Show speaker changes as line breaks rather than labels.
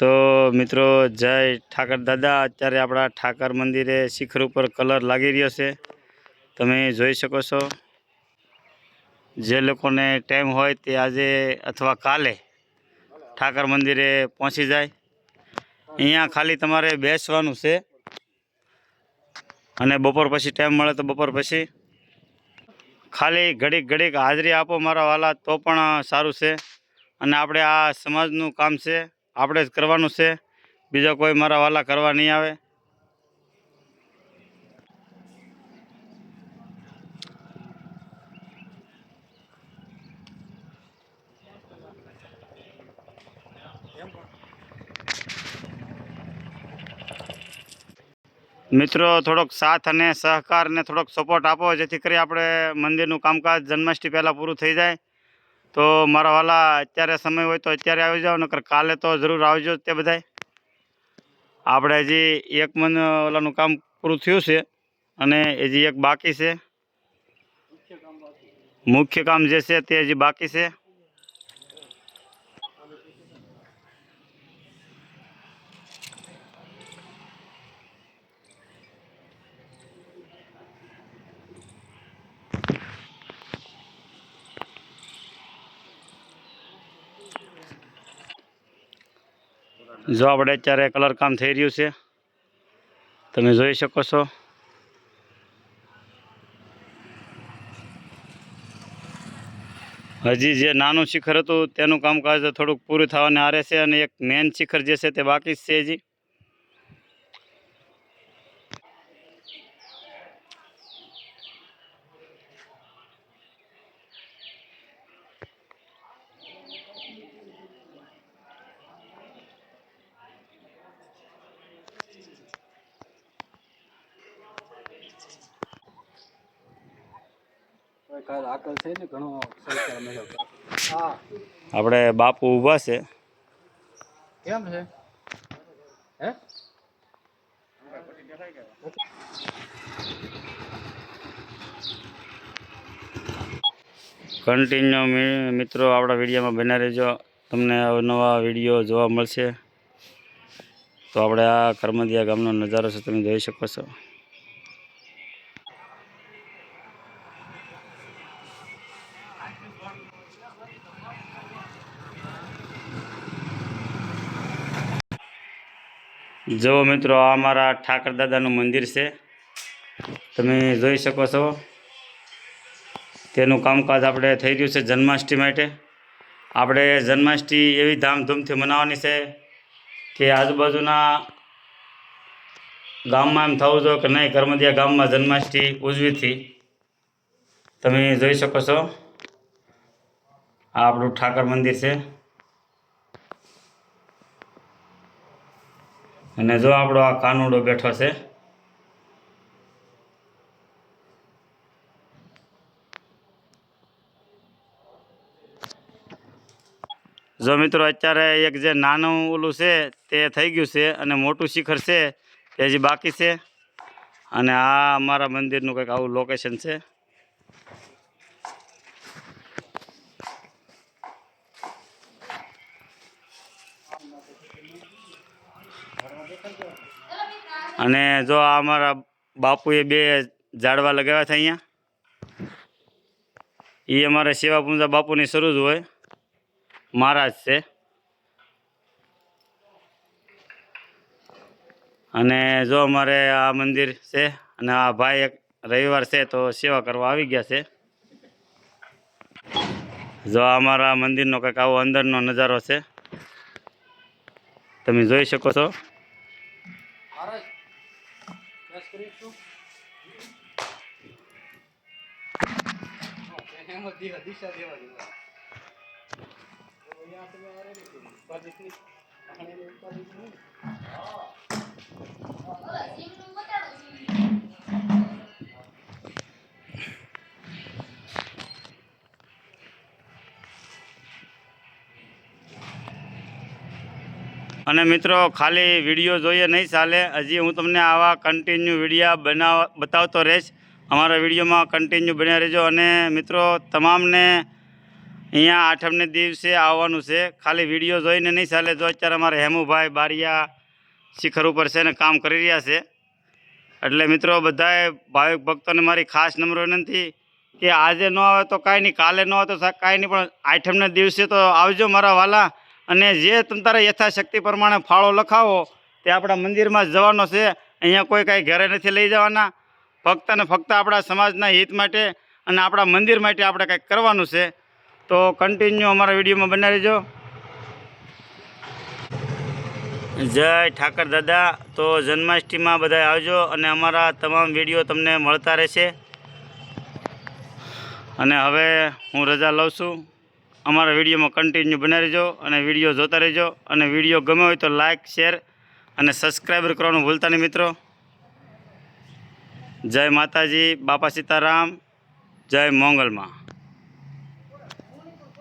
તો મિત્રો, જય ઠાકર દાદા. અત્યારે આપણા ઠાકર મંદિરે શિખર ઉપર કલર લાગી રહ્યો છે. તમે જોઈ શકો છો. જે લોકોને ટાઈમ હોય તે આજે અથવા કાલે ઠાકર મંદિરે પહોંચી જાય. અહીંયા ખાલી તમારે બેસવાનું છે. અને બપોર પછી ટાઈમ મળે તો બપોર પછી. ખાલી ઘડીક ઘડીક હાજરી આપો મારા વાલા, તો પણ સારું છે. અને આપણે આ સમાજનું કામ છે. આપણે જ કરવાનું છે. બીજા કોઈ મારા વાલા કરવા નહીં આવે. મિત્રો, થોડોક સાથ અને સહકાર અને થોડોક સપોર્ટ આપો, જેથી કરી આપણે મંદિરનું કામકાજ જન્માષ્ટમી પહેલાં પૂરું થઈ જાય. તો મારા વાલા અત્યારે સમય હોય તો અત્યારે આવી જાઓ, નકર કાલે તો જરૂર આવજો તે બધાય. આપણે હજી એક મન ઓલાનું કામ પૂરું થયું છે અને હજી એક બાકી છે. મુખ્ય કામ જે છે તે હજી બાકી છે. જો આપણે અત્યારે કલર કામ થઈ રહ્યું છે, તમે જોઈ શકો છો. હજી જે નાનું શિખર હતું તેનું કામકાજ થોડુંક પૂરું થવાને આરે છે અને એક મેન શિખર જે છે તે બાકી છે હજી
કાલ આકલ છે ને ઘણો સહકાર મળ્યો હા
આપણે બાપુ ઊભા છે.
કેમ છે? હે?
કન્ટિન્યુ મિત્રો આપણા વિડીયોમાં બના રહેજો. તમને નવા વીડિયો જોવા મળશે. તો આપણે આ કરમદિયા ગામનો નજારો છે તમે જોઈ શકો છો. જો મિત્રો, આ અમારા ઠાકર દાદાનું મંદિર છે. તમે જોઈ શકો છો. તેનું કામકાજ આપણે થઈ રહ્યું છે જન્માષ્ટમી માટે. આપણે જન્માષ્ટમી એવી ધામધૂમથી મનાવવાની છે કે આજુબાજુના ગામમાં એમ થવું જોઈએ કે નહીં, કર્મદિયા ગામમાં જન્માષ્ટમી ઉજવીથી. તમે જોઈ શકો છો. આ આપણું ઠાકર મંદિર છે. અને જો આપણો આ કાનુડો બેઠો છે, જો મિત્રો અત્યારે એક જે નાનું ઓલું છે તે થઈ ગયું છે અને મોટું શિખર છે, તે હજી બાકી છે. અને આ અમારા મંદિરનું કંઈક આવું લોકેશન છે. અને જો આ અમારા બાપુએ બે ઝાડવા લગાવ્યા છે અહીંયા એ અમારે સેવા બાપુની શરૂ જ હોય. મહારાજ છે. અને જો અમારે આ મંદિર છે અને આ ભાઈ એક રવિવાર છે તો સેવા કરવા આવી ગયા છે. જો અમારા મંદિરનો કંઈક આવો અંદરનો નજારો છે. તમે જોઈ શકો છો.
કેસ કરી છું? એમાં દિશા દિશા દેવા
અને મિત્રો, ખાલી વીડિયો જોઈએ નહીં ચાલે. હજી હું તમને આવા કન્ટિન્યુ વિડીયા બનાવ, બતાવતો રહીશ. અમારા વિડીયોમાં કન્ટિન્યુ બન્યા રહેજો અને મિત્રો, તમામને અહીંયા આઠમને દિવસે આવવાનું છે. ખાલી વીડિયો જોઈને નહીં ચાલે તો અત્યારે અમારે હેમુભાઈ બારિયા શિખર ઉપર છે ને કામ કરી રહ્યા છે. એટલે મિત્રો, બધાએ ભાવિક ભક્તોને મારી ખાસ નમ્ર વિનંતી કે આજે ન આવે તો કાંઈ નહીં, કાલે ન આવે તો કાંઈ નહીં, પણ આઠમને દિવસે તો આવજો મારા વાલા. અને જે તમ તારે યથાશક્તિ પ્રમાણે ફાળો લખાવો, તે આપણા મંદિરમાં જવાનો છે. અહીંયા કોઈ કાંઈ ઘરે નથી લઈ જવાના. ફક્ત ને ફક્ત આપણા સમાજના હિત માટે અને આપણા મંદિર માટે આપણે કંઈક કરવાનું છે. તો કન્ટિન્યુ અમારા વિડીયોમાં બનાવી રહેજો. જય ઠાકર દાદા. તો જન્માષ્ટમીમાં બધા આવજો અને અમારા તમામ વીડિયો તમને મળતા રહેશે. અને હવે હું રજા લઉં છું. અમારા વિડીયોમાં કન્ટિન્યુ બનાવી રહેજો અને વીડિયો જોતા રહેજો. અને વીડિયો ગમે હોય તો લાઇક શેર અને સબસ્ક્રાઈબર કરવાનું ભૂલતા નહીં મિત્રો. જય માતાજી, બાપા સીતારામ, જય મોંગલમાં.